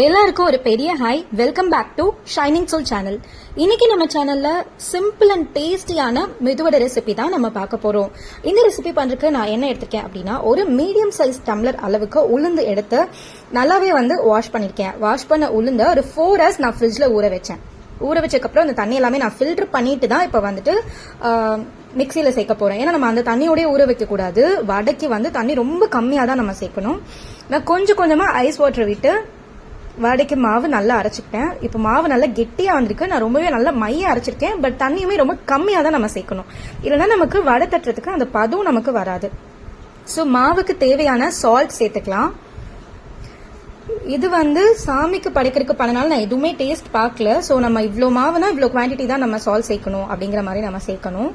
எல்லாருக்கும் ஒரு பெரிய hi. Welcome back to Shining Soul channel இன்னைக்கு நம்ம சேனல்ல சிம்பிள் அண்ட் டேஸ்டியான மெதுவடை ரெசிபி தான் நம்ம பார்க்க போறோம். இந்த ரெசிபி பண்றதுக்கு நான் என்ன எடுத்திருக்கேன் அப்படின்னா ஒரு மீடியம் சைஸ் டம்ளர் அளவுக்கு உளுந்து எடுத்து நல்லாவே வந்து வாஷ் பண்ணிருக்கேன் வாஷ் பண்ண உளுந்த ஒரு ஃபோர் ஹவர்ஸ் நான் ஃப்ரிட்ஜ்ல ஊற வச்சேன். ஊற வச்சதுக்கப்புறம் அந்த தண்ணி எல்லாமே நான் ஃபில்டர் பண்ணிட்டு தான் இப்போ வந்துட்டு மிக்சியில் சேர்க்க போகிறேன் ஏன்னா நம்ம அந்த தண்ணியோடய ஊற வைக்கக்கூடாது வடைக்கு வந்து தண்ணி ரொம்ப கம்மியாக தான் நம்ம சேர்க்கணும். நான் கொஞ்சம் கொஞ்சமாக ஐஸ் வாட்டர் விட்டு வடைக்கு மாவு நல்லா அரைச்சிக்கிட்டேன். இப்போ மாவு நல்லா கெட்டியாக வந்திருக்கு. நான் ரொம்பவே நல்லா மைய அரைச்சிருக்கேன். பட் தண்ணியுமே ரொம்ப கம்மியாக தான் நம்ம சேர்க்கணும். இல்லைன்னா நமக்கு வடை தட்டுறதுக்கு அந்த பதம் நமக்கு வராது. ஸோ மாவுக்கு தேவையான சால்ட் சேர்த்துக்கலாம். இது வந்து சாமிக்கு படைக்கிறதுக்கு பண்ணனால நான் எதுவுமே டேஸ்ட் பார்க்கல. ஸோ நம்ம இவ்வளோ மாவுனா இவ்வளோ குவான்டிட்டி தான் நம்ம சால்ட் சேர்க்கணும் அப்படிங்கிற மாதிரி நம்ம சேர்க்கணும்.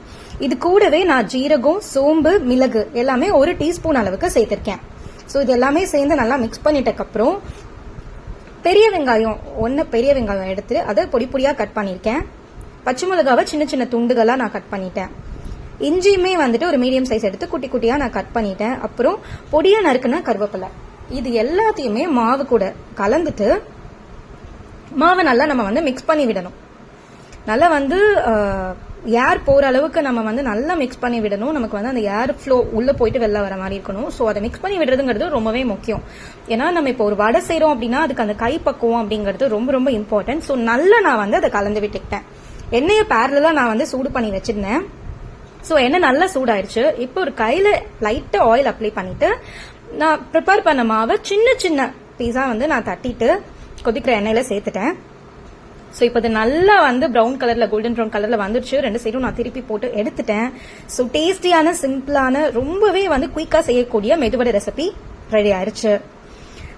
இது கூடவே நான் ஜீரகம் சோம்பு மிளகு எல்லாமே ஒரு டீஸ்பூன் அளவுக்கு சேர்த்துருக்கேன். ஸோ இது எல்லாமே சேர்ந்து நல்லா மிக்ஸ் பண்ணிட்டக்கப்புறம் பெரிய வெங்காயம் ஒன்று பெரிய வெங்காயம் எடுத்து அதை பொடி பொடியாக கட் பண்ணியிருக்கேன். பச்சை மிளகாவை சின்ன சின்ன துண்டுகளாக நான் கட் பண்ணிட்டேன். இஞ்சியுமே வந்துட்டு ஒரு மீடியம் சைஸ் எடுத்து குட்டி குட்டியாக நான் கட் பண்ணிட்டேன். அப்புறம் பொடியாக நறுக்குன்னா கருவேப்பிலை. இது எல்லாத்தையுமே மாவு கூட கலந்துட்டு மாவை நல்லா நம்ம வந்து மிக்ஸ் பண்ணி விடணும் நல்லா வந்து ஏர் போகிற அளவுக்கு நம்ம வந்து நல்லா மிக்ஸ் பண்ணி விடணும். நமக்கு வந்து அந்த ஏர் ஃப்ளோ உள்ளே போயிட்டு வெளில வர மாதிரி இருக்கணும். ஸோ அதை மிக்ஸ் பண்ணி விடுறதுங்கிறது ரொம்பவே முக்கியம். ஏன்னா நம்ம இப்போ ஒரு வடை செய்கிறோம் அப்படின்னா அதுக்கு அந்த கை பக்குவம் அப்படிங்கிறது ரொம்ப ரொம்ப இம்பார்ட்டன்ட் ஸோ நல்லா நான் வந்து அதை கலந்து விட்டுக்கிட்டேன். எண்ணெயை பேரலாக நான் வந்து சூடு பண்ணி வச்சிருந்தேன். ஸோ எண்ணெய் நல்லா சூடாயிருச்சு. இப்போ ஒரு கையில் லைட்டாக ஆயில் அப்ளை பண்ணிட்டு நான் ப்ரிப்பேர் பண்ண மாவை சின்ன சின்ன பீஸா வந்து நான் தட்டிட்டு கொதிக்கிற எண்ணெயில சேர்த்துட்டேன். ஸோ இப்போ இது நல்லா வந்து ப்ரௌன் கலரில் கோல்டன் ப்ரௌன் கலரில் வந்துருச்சு. ரெண்டு சைடும் நான் திருப்பி போட்டு எடுத்துட்டேன். ஸோ டேஸ்டியான சிம்பிளான ரொம்பவே வந்து குயிக்காக செய்யக்கூடிய மெதுவடை ரெசிபி ரெடி ஆயிடுச்சு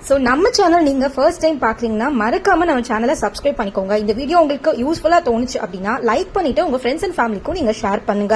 ஸோ நம்ம சேனல் நீங்கள் ஃபர்ஸ்ட் டைம் பார்க்குறீங்கன்னா மறக்காம நம்ம சேனலை சப்ஸ்கிரைப் பண்ணிக்கோங்க. இந்த வீடியோ உங்களுக்கு யூஸ்ஃபுல்லாக தோணுச்சு அப்படின்னா லைக் பண்ணிட்டு உங்கள் ஃப்ரெண்ட்ஸ் அண்ட் ஃபேமிலிக்கும் நீங்கள் ஷேர் பண்ணுங்க.